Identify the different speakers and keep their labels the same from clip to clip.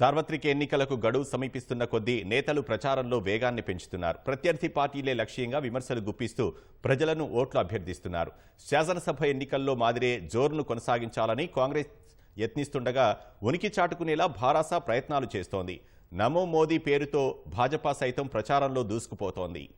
Speaker 1: సార్వత్రిక ఎన్నికలకు గడువు సమీపిస్తున్న కొద్దీ నేతలు ప్రచారంలో వేగాన్ని పెంచుతున్నారు. ప్రత్యర్థి పార్టీలే లక్ష్యంగా విమర్శలు గుప్పిస్తూ ప్రజలను ఓట్లు అభ్యర్థిస్తున్నారు. శాసనసభ ఎన్నికల్లో మాదిరే జోరును కొనసాగించాలని కాంగ్రెస్ యత్నిస్తుండగా ఉనికి చాటుకునేలా భారాస ప్రయత్నాలు చేస్తోంది. నమో మోదీ పేరుతో భాజపా సైతం ప్రచారంలో దూసుకుపోతోంది.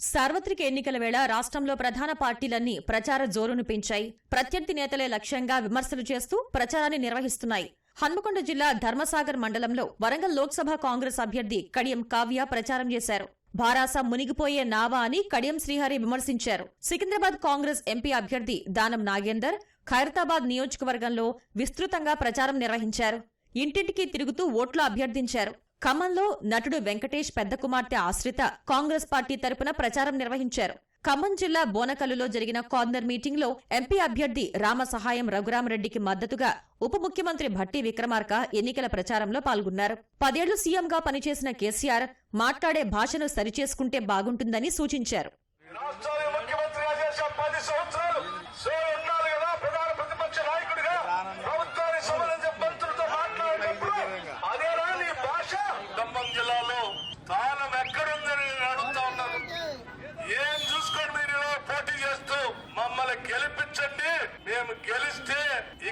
Speaker 2: సార్వత్రిక ఎన్నికల వేళ రాష్ట్రంలో ప్రధాన పార్టీలన్నీ ప్రచార జోరును పెంచాయి. ప్రత్యర్థి నేతలే లక్ష్యంగా విమర్శలు చేస్తూ ప్రచారాన్ని నిర్వహిస్తున్నాయి. హన్మకొండ జిల్లా ధర్మసాగర్ మండలంలో వరంగల్ లోక్సభ కాంగ్రెస్ అభ్యర్థి కడియం కావ్య ప్రచారం చేశారు. భారాస మునిగిపోయే నావా అని కడియం శ్రీహరి విమర్శించారు. సికింద్రాబాద్ కాంగ్రెస్ ఎంపీ అభ్యర్థి దానం నాగేందర్ ఖైరతాబాద్ నియోజకవర్గంలో విస్తృతంగా ప్రచారం నిర్వహించారు. ఇంటింటికి తిరుగుతూ ఓట్లు అభ్యర్థించారు. ఖమ్మంలో నటుడు వెంకటేష్ పెద్ద కుమార్తె ఆశ్రిత కాంగ్రెస్ పార్టీ తరపున ప్రచారం నిర్వహించారు. ఖమ్మం జిల్లా బోనకల్లులో జరిగిన కార్నర్ మీటింగ్లో ఎంపీ అభ్యర్థి రామ సహాయం రఘురామరెడ్డికి మద్దతుగా ఉప ముఖ్యమంత్రి భట్టి విక్రమార్క ఎన్నికల ప్రచారంలో పాల్గొన్నారు. పదేళ్ళు సీఎంగా పనిచేసిన కేసీఆర్ మాట్లాడే భాషను సరిచేసుకుంటే బాగుంటుందని సూచించారు.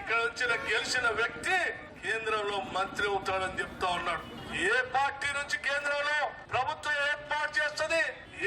Speaker 3: ఇక్కడ వచ్చిన గెలిచిన వ్యక్తి కేంద్రంలో మంత్రి అవుతాడని చెప్తా ఉన్నాడు. ఏ పార్టీ నుంచి కేంద్రంలో? ప్రభుత్వం ఏర్పాటు చేస్తుంది?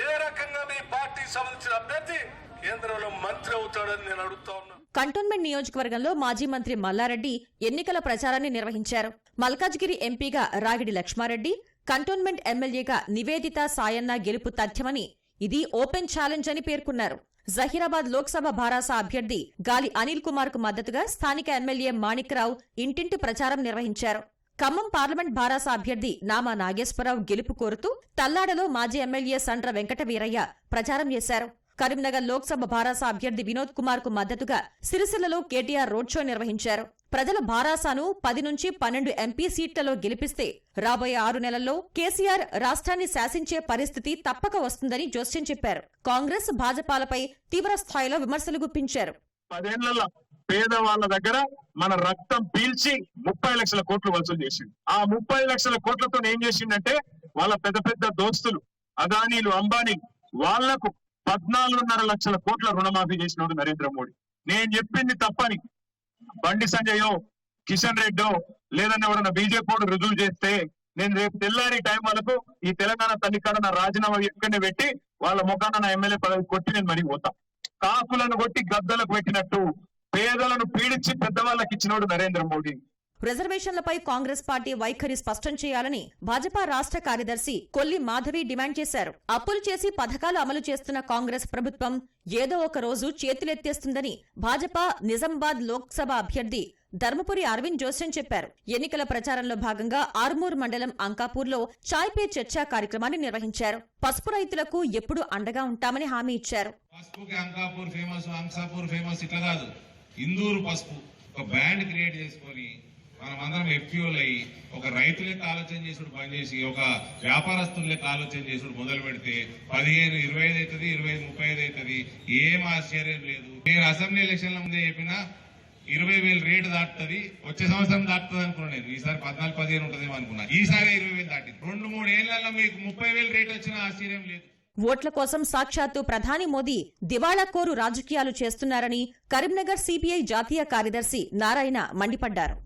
Speaker 3: ఏ రకంగా మీ పార్టీ సంబంధించిన అభ్యర్థి కేంద్రంలో మంత్రి అవుతాడని నేను అడుగుతా ఉన్నాను
Speaker 2: కంటోన్మెంట్ నియోజకవర్గంలో మాజీ మంత్రి మల్లారెడ్డి ఎన్నికల ప్రచారాన్ని నిర్వహించారు. మల్కాజ్గిరి ఎంపీగా రాగిడి లక్ష్మారెడ్డి కంటోన్మెంట్ ఎమ్మెల్యేగా నివేదిత సాయన్న గెలుపు తథ్యమని ఇది ఓపెన్ ఛాలెంజ్ అని పేర్కొన్నారు. జహీరాబాద్ లోక్సభ భారాస అభ్యర్థి గాలి అనిల్ కుమార్కు మద్దతుగా స్థానిక ఎమ్మెల్యే మాణిక్రావు ఇంటింటి ప్రచారం నిర్వహించారు. ఖమ్మం పార్లమెంట్ భారాస అభ్యర్థి నామా నాగేశ్వరరావు గెలుపు కోరుతూ తల్లాడలో మాజీ ఎమ్మెల్యే సండ్ర వెంకట వీరయ్య ప్రచారం చేశారు. కరీంనగర్ లోక్సభ భారాస అభ్యర్థి వినోద్ కుమార్కు మద్దతుగా సిరిసిల్లలో కేటీఆర్ రోడ్ షో నిర్వహించారు. ప్రజలు భారాసాను పది నుంచి పన్నెండు ఎంపీ సీట్లలో గెలిపిస్తే రాబోయే ఆరు నెలల్లో కేసీఆర్ రాష్ట్రాన్ని శాసించే పరిస్థితి తప్పక వస్తుందని జోస్యం చెప్పారు. కాంగ్రెస్ భాజపాలపై తీవ్ర స్థాయిలో విమర్శలు గుప్పించారు.
Speaker 4: పదేళ్ళలో పేదవాళ్ళ దగ్గర మన రక్తం పీల్చి ముప్పై లక్షల కోట్లు వసూలు చేసింది ఆ ముప్పై లక్షల కోట్లతో ఏం చేసిందంటే వాళ్ళ పెద్ద పెద్ద దోస్తులు అదానీలు అంబానీ వాళ్ళకు పద్నాలుగున్నర లక్షల కోట్ల రుణమాఫీ చేసినోడు నరేంద్ర మోడీ. నేను చెప్పింది తప్పని. బండి సంజయో కిషన్ రెడ్డో లేదని ఎవరైనా బీజేపీ రుజువు చేస్తే నేను రేపు తెల్లారి టైం వరకు ఈ తెలంగాణ తల్లికాడ నా రాజీనామా ఎక్కడనే పెట్టి వాళ్ళ ముఖాన నా ఎమ్మెల్యే పదవి కొట్టి నేను మరి పోతా. కాపులను కొట్టి గద్దలకు పెట్టినట్టు పేదలను పీడించి పెద్దవాళ్ళకి ఇచ్చినోడు నరేంద్ర మోడీ.
Speaker 2: రిజర్వేషన్లపై కాంగ్రెస్ పార్టీ వైఖరి స్పష్టం చేయాలని భాజపా రాష్ట్ర కార్యదర్శి కొల్లి మాధవి డిమాండ్ చేశారు. అప్పులు చేసి పథకాలు అమలు చేస్తున్న కాంగ్రెస్ ప్రభుత్వం ఏదో ఒక రోజు చేతులెత్తేస్తుందని భాజపా నిజామాబాద్ లోక్సభ అభ్యర్థి ధర్మపురి అరవింద్ జోస్యం చెప్పారు. ఎన్నికల ప్రచారంలో భాగంగా ఆర్మూర్ మండలం అంకాపూర్లో చాయ్ పే చర్చా కార్యక్రమాన్ని నిర్వహించారు. పసుపు రైతులకు ఎప్పుడూ అండగా ఉంటామని హామీ ఇచ్చారు.
Speaker 5: ఇందూరు పసుపు. ఒక బ్యాండ్ క్రియేట్ చేసుకొని మనం అందరం ఎఫ్యూల్ అయ్యి ఒక రైతు లెక్క ఆలోచన చేసుడు పనిచేసి చేసి ఒక వ్యాపారస్తుల లెక్క ఆలోచన చేసుడు మొదలు పెడితే పదిహేను ఇరవై ఐదు అవుతుంది ఇరవై ఐదు ముప్పై ఐదు అవుతుంది ఏం ఆశ్చర్యం లేదు. నేను అసెంబ్లీ ఎలక్షన్ల ముందే చెప్పిన ఇరవై వేలు రేటు దాటుతుంది వచ్చే సంవత్సరం దాటుతుంది అనుకున్నాను నేను. ఈసారి పద్నాలుగు పదిహేను ఉంటుందేమో అనుకున్నా. ఈసారి ఇరవై వేలు దాటింది. రెండు మూడు ఏళ్ళలో మీకు ముప్పై వేలు రేటు వచ్చిన ఆశ్చర్యం లేదు.
Speaker 2: ఓట్ల కోసం సాక్షాత్తు ప్రధాని మోదీ దివాళాకోరు రాజకీయాలు చేస్తున్నారని కరీంనగర్ సిపిఐ జాతీయ కార్యదర్శి నారాయణ మండిపడ్డారు.